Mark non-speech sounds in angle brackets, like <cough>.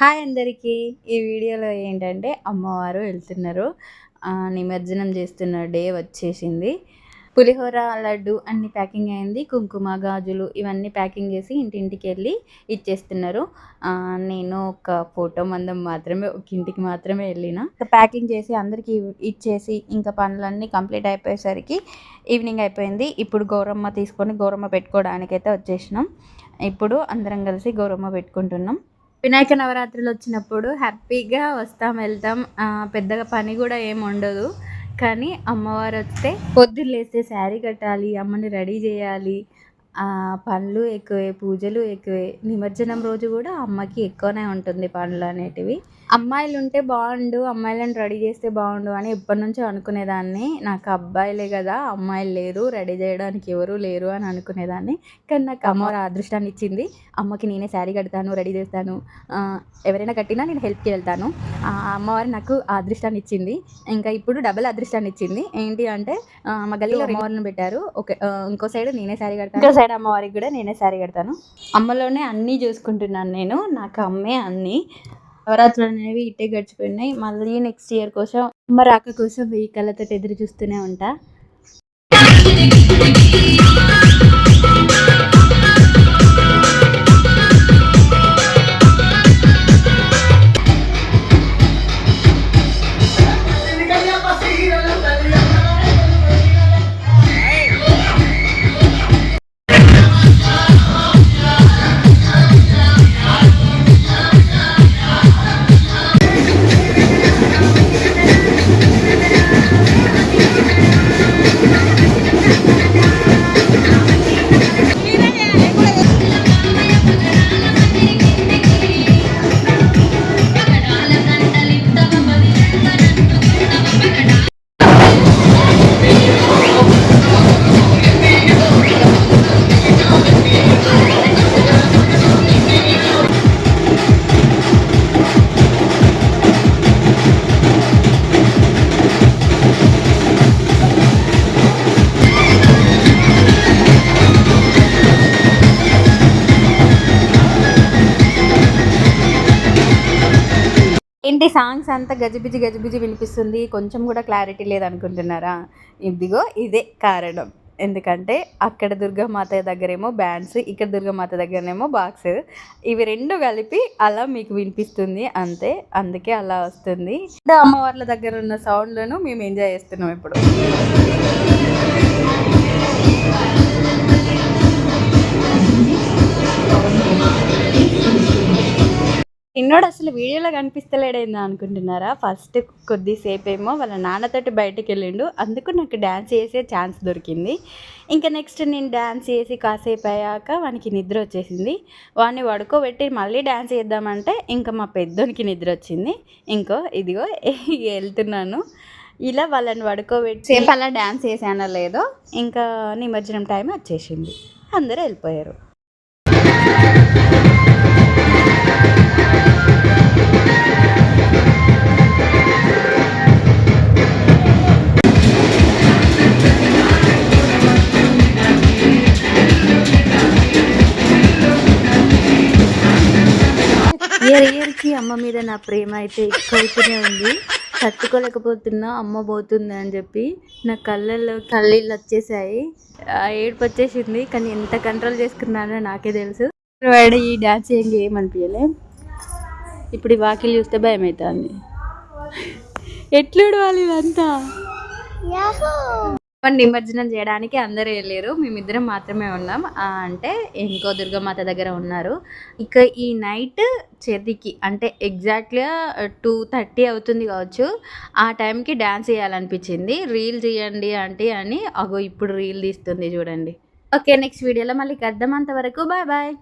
Hi అందరికీ. ఈ వీడియోలో ఏంటంటే అమ్మవారు వెళ్తున్నారు. నిమజ్జనం చేస్తున్న డే వచ్చేసింది. పులిహోర లడ్డు అన్ని ప్యాకింగ్ అయింది. కుంకుమ గాజులు ఇవన్నీ ప్యాకింగ్ చేసి ఇంటింటికి వెళ్ళి ఇచ్చేస్తున్నారు. నేను ఒక ఫోటో మందం మాత్రమే ఒక ఇంటికి మాత్రమే వెళ్ళిన. ప్యాకింగ్ చేసి అందరికీ ఇచ్చేసి ఇంకా పనులన్నీ కంప్లీట్ అయిపోయేసరికి ఈవినింగ్ అయిపోయింది. ఇప్పుడు గౌరమ్మ తీసుకొని గౌరమ్మ పెట్టుకోవడానికైతే వచ్చేసినాం. ఇప్పుడు అందరం కలిసి గౌరమ్మ పెట్టుకుంటున్నాం. వినాయక నవరాత్రులు వచ్చినప్పుడు హ్యాపీగా వస్తాం వెళ్తాం. పెద్దగా పని కూడా ఏమి ఉండదు. కానీ అమ్మవారు వస్తే పొద్దున్న లేస్తే శారీ కట్టాలి అమ్మని రెడీ చేయాలి. ఆ, పనులు ఎక్కువే పూజలు ఎక్కువే. నిమజ్జనం రోజు కూడా అమ్మకి ఎక్కువనే ఉంటుంది పనులు అనేటివి. అమ్మాయిలు ఉంటే బాగుండు అమ్మాయిలను రెడీ చేస్తే బాగుండు అని ఎప్పటి నుంచో అనుకునేదాన్ని. నాకు అబ్బాయిలే కదా అమ్మాయిలు లేరు రెడీ చేయడానికి ఎవరు లేరు అని అనుకునేదాన్ని. కానీ నాకు అమ్మవారు ఆ అదృష్టాన్ని ఇచ్చింది. అమ్మకి నేనే శారీ కడతాను రెడీ చేస్తాను. ఎవరైనా కట్టినా నేను హెల్ప్కి వెళ్తాను. ఆ అమ్మవారు నాకు ఆ అదృష్టాన్ని ఇచ్చింది. ఇంకా ఇప్పుడు డబుల్ అదృష్టాన్ని ఇచ్చింది. ఏంటి అంటే మా గల్లీలో అమ్మవారిని పెట్టారు. ఓకే ఇంకో సైడ్ నేనే శారీ కడతాను. ఇంకో అమ్మవారికి కూడా నేనే శారీ కడతాను. అమ్మలోనే అన్నీ చూసుకుంటున్నాను నేను. నాకు అమ్మే అన్నీ. నవరాత్రులు అనేవి ఇట్టే గడిచిపోయినాయి. మళ్ళీ నెక్స్ట్ ఇయర్ కోసం అమ్మ రాక కోసం వెయ్యి కళ్ళతో ఎదురు చూస్తూనే ఉంటా. ఏంటి సాంగ్స్ అంతా గజిబిజి గజిబిజి వినిపిస్తుంది? కొంచెం కూడా క్లారిటీ లేదనుకుంటున్నారా? ఇదిగో ఇదే కారణం. ఎందుకంటే అక్కడ దుర్గామాత దగ్గరేమో బ్యాండ్స్ ఇక్కడ దుర్గామాత దగ్గరనేమో బాక్స్. ఇవి రెండు కలిపి అలా మీకు వినిపిస్తుంది అంతే. అందుకే అలా వస్తుంది. అమ్మవార్ల దగ్గర ఉన్న సౌండ్లను మేము ఎంజాయ్ చేస్తున్నాం ఇప్పుడు. చిన్నోడు అసలు వీడియోలో కనిపిస్తలేడేందా అనుకుంటున్నారా? ఫస్ట్ కొద్దిసేపు ఏమో వాళ్ళ నాన్నతోటి బయటకు వెళ్ళిండు అందుకు నాకు డ్యాన్స్ చేసే ఛాన్స్ దొరికింది. ఇంకా నెక్స్ట్ నేను డ్యాన్స్ చేసి కాసేపు అయ్యాక వానికి నిద్ర వచ్చేసింది. వాడిని పడుకోబెట్టి మళ్ళీ డ్యాన్స్ చేద్దామంటే ఇంకా మా పెద్దోనికి నిద్ర వచ్చింది. ఇంకో ఇదిగో <laughs> వెళ్తున్నాను. ఇలా వాళ్ళని పడుకోబెట్టి సేపు అలా డ్యాన్స్ చేసానో లేదో ఇంకా నిమజ్జనం టైం వచ్చేసింది. అందరూ వెళ్ళిపోయారు. అమ్మ మీద నా ప్రేమ అయితే ఎక్కువైతూనే ఉంది. తట్టుకోలేకపోతున్నా అమ్మ పోతుంది అని చెప్పి నా కళ్ళల్లో కళ్ళీళ్ళు వచ్చేసాయి. ఏడుపు వచ్చేసింది కానీ ఎంత కంట్రోల్ చేసుకున్నానో నాకే తెలుసు. వాడు ఈ డ్యాన్స్ ఏం ఏమనిపించలే ఇప్పుడు ఈ వాకిలు చూస్తే భయం అవుతుంది ఎట్లుడవాలి ఇదంతా? వన్ నిమజ్జనం చేయడానికి అందరూ వెళ్ళారు. మేమిద్దరం మాత్రమే ఉన్నాం. అంటే ఇంకో దుర్గమాత దగ్గర ఉన్నారు. ఇక ఈ నైట్ చెర్రికి అంటే ఎగ్జాక్ట్గా టూ థర్టీ అవుతుంది కావచ్చు. ఆ టైంకి డ్యాన్స్ చేయాలనిపించింది. రీల్ చేయండి అంటే అని అగో ఇప్పుడు రీల్ తీస్తుంది చూడండి. ఓకే నెక్స్ట్ వీడియోలో మళ్ళీ కద్దాం అంతవరకు. Bye bye.